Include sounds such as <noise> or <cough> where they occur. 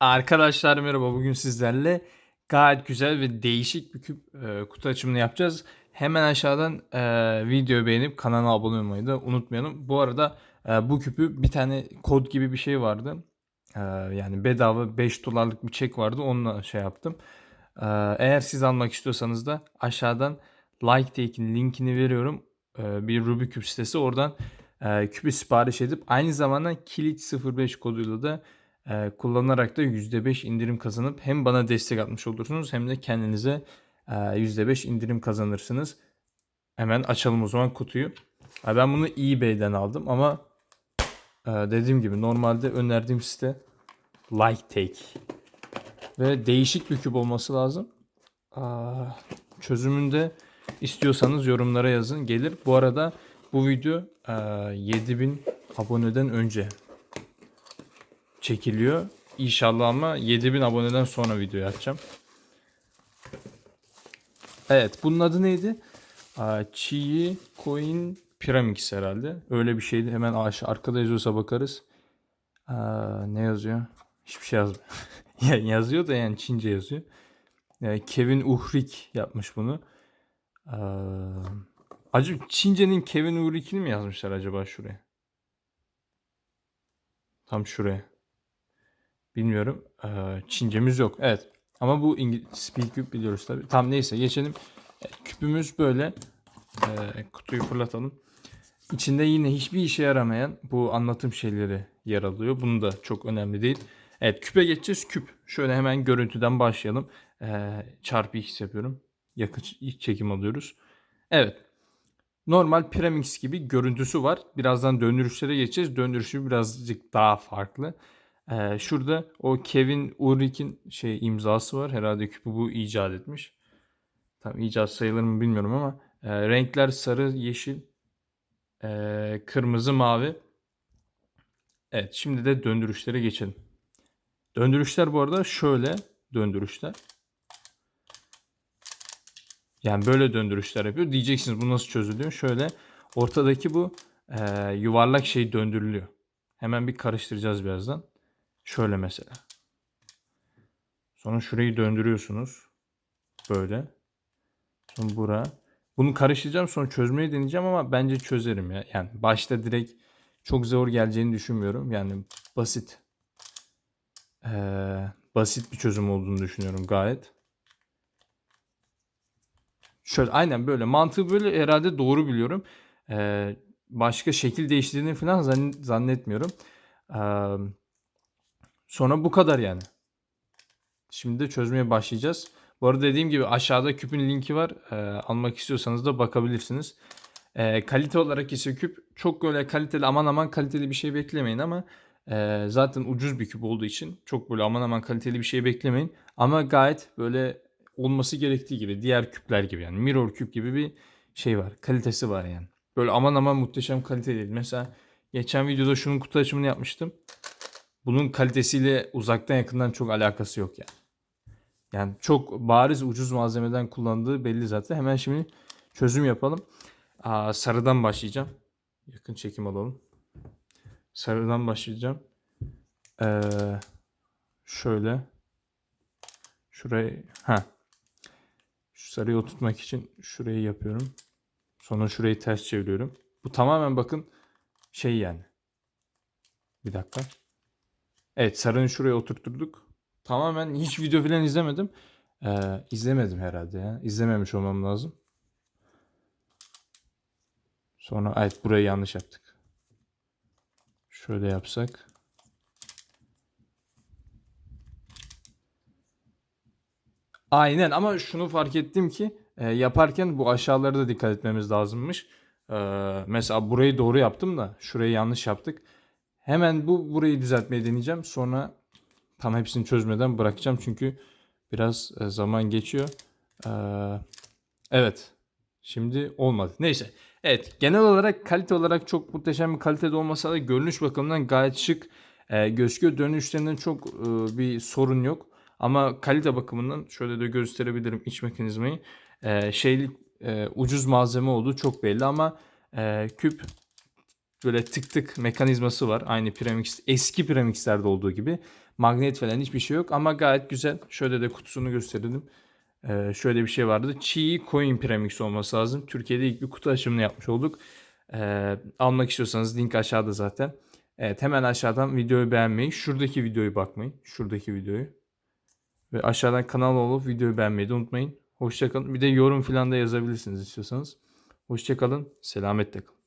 Arkadaşlar merhaba. Bugün sizlerle gayet güzel ve değişik bir küp e, kutu açımını yapacağız. Hemen aşağıdan e, videoyu beğenip kanala abone olmayı da unutmayalım. Bu arada e, bu küpü bir tane kod gibi bir şey vardı. E, yani bedava 5 dolarlık bir çek vardı. Onunla şey yaptım. E, eğer siz almak istiyorsanız da aşağıdan Like Take'in linkini veriyorum. E, bir Rubik küp sitesi. Oradan e, küpü sipariş edip aynı zamanda kilit 05 koduyla da e, kullanarak da %5 indirim kazanıp hem bana destek atmış olursunuz hem de kendinize e, %5 indirim kazanırsınız. Hemen açalım o zaman kutuyu. Ben bunu eBay'den aldım ama e, dediğim gibi normalde önerdiğim site Like Take. Ve değişik bir küp olması lazım. Çözümünde istiyorsanız yorumlara yazın gelir. Bu arada bu video e, 7000 aboneden önce çekiliyor. İnşallah ama 7000 aboneden sonra video açacağım. Evet bunun adı neydi? Chi Coin Pyramix herhalde. Öyle bir şeydi. Hemen aşağı arkada yazıyorsa bakarız. Ne yazıyor? Hiçbir şey yazmıyor. <laughs> Ya yazıyor da yani Çince yazıyor. Yani Kevin Uhrik yapmış bunu. Acaba Çince'nin Kevin Uhrik'ini mi yazmışlar acaba şuraya? Tam şuraya. Bilmiyorum. Ee, Çincemiz yok. Evet. Ama bu İngiliz Speak Cube biliyoruz tabii. Tam neyse geçelim. Evet, küpümüz böyle. Ee, kutuyu fırlatalım. İçinde yine hiçbir işe yaramayan bu anlatım şeyleri yer alıyor. Bunu da çok önemli değil. Evet küpe geçeceğiz. Küp. Şöyle hemen görüntüden başlayalım. Ee, çarpı x yapıyorum. Yakın ilk çekim alıyoruz. Evet. Normal Pyramix gibi görüntüsü var. Birazdan döndürüşlere geçeceğiz. Döndürüşü birazcık daha farklı. Ee, şurada o Kevin Ulrich'in şey imzası var. Herhalde küpü bu icat etmiş. Tam icat sayılır mı bilmiyorum ama e, renkler sarı, yeşil, e, kırmızı, mavi. Evet, şimdi de döndürüşlere geçelim. Döndürüşler bu arada şöyle döndürüşler. Yani böyle döndürüşler yapıyor. Diyeceksiniz bu nasıl çözülüyor? Şöyle ortadaki bu e, yuvarlak şey döndürülüyor. Hemen bir karıştıracağız birazdan. Şöyle mesela. Sonra şurayı döndürüyorsunuz. Böyle. Sonra bura. Bunu karıştıracağım sonra çözmeyi deneyeceğim ama bence çözerim ya. Yani başta direkt çok zor geleceğini düşünmüyorum. Yani basit. Ee, basit bir çözüm olduğunu düşünüyorum gayet. Şöyle aynen böyle. Mantığı böyle herhalde doğru biliyorum. Ee, başka şekil değiştirdiğini falan zann- zannetmiyorum. Ee, sonra bu kadar yani. Şimdi de çözmeye başlayacağız. Bu arada dediğim gibi aşağıda küpün linki var. Ee, almak istiyorsanız da bakabilirsiniz. Ee, kalite olarak ise küp çok böyle kaliteli aman aman kaliteli bir şey beklemeyin ama e, zaten ucuz bir küp olduğu için çok böyle aman aman kaliteli bir şey beklemeyin. Ama gayet böyle olması gerektiği gibi diğer küpler gibi yani mirror küp gibi bir şey var. Kalitesi var yani. Böyle aman aman muhteşem kalite değil. Mesela geçen videoda şunun kutu açımını yapmıştım. Bunun kalitesiyle uzaktan yakından çok alakası yok yani. Yani çok bariz ucuz malzemeden kullandığı belli zaten. Hemen şimdi çözüm yapalım. Aa, sarıdan başlayacağım. Yakın çekim alalım. Sarıdan başlayacağım. Ee, şöyle. Şurayı. Ha. Şu sarıyı oturtmak için şurayı yapıyorum. Sonra şurayı ters çeviriyorum. Bu tamamen bakın şey yani. Bir dakika. Evet sarını şuraya oturtturduk. Tamamen hiç video falan izlemedim. Ee, izlemedim herhalde ya. İzlememiş olmam lazım. Sonra evet burayı yanlış yaptık. Şöyle yapsak. Aynen ama şunu fark ettim ki e, yaparken bu aşağılara da dikkat etmemiz lazımmış. E, mesela burayı doğru yaptım da şurayı yanlış yaptık. Hemen bu burayı düzeltmeyi deneyeceğim. Sonra tam hepsini çözmeden bırakacağım çünkü biraz e, zaman geçiyor. Evet. Şimdi olmadı. Neyse. Evet. Genel olarak kalite olarak çok muhteşem bir kalitede olmasa da görünüş bakımından gayet şık e, gözüküyor. Dönüşlerinden çok e, bir sorun yok. Ama kalite bakımından şöyle de gösterebilirim iç mekanizmayı. E, şeylik ucuz malzeme olduğu çok belli ama e, küp böyle tık tık mekanizması var. Aynı Premix eski Premix'lerde olduğu gibi. Magnet falan hiçbir şey yok ama gayet güzel. Şöyle de kutusunu gösterelim. Ee, şöyle bir şey vardı. Çiğ Coin Premix olması lazım. Türkiye'de ilk bir kutu açımını yapmış olduk. Ee, almak istiyorsanız link aşağıda zaten. Evet hemen aşağıdan videoyu beğenmeyi, şuradaki videoyu bakmayın. Şuradaki videoyu. Ve aşağıdan kanal olup videoyu beğenmeyi de unutmayın. Hoşçakalın. Bir de yorum falan da yazabilirsiniz istiyorsanız. Hoşçakalın. Selametle kalın.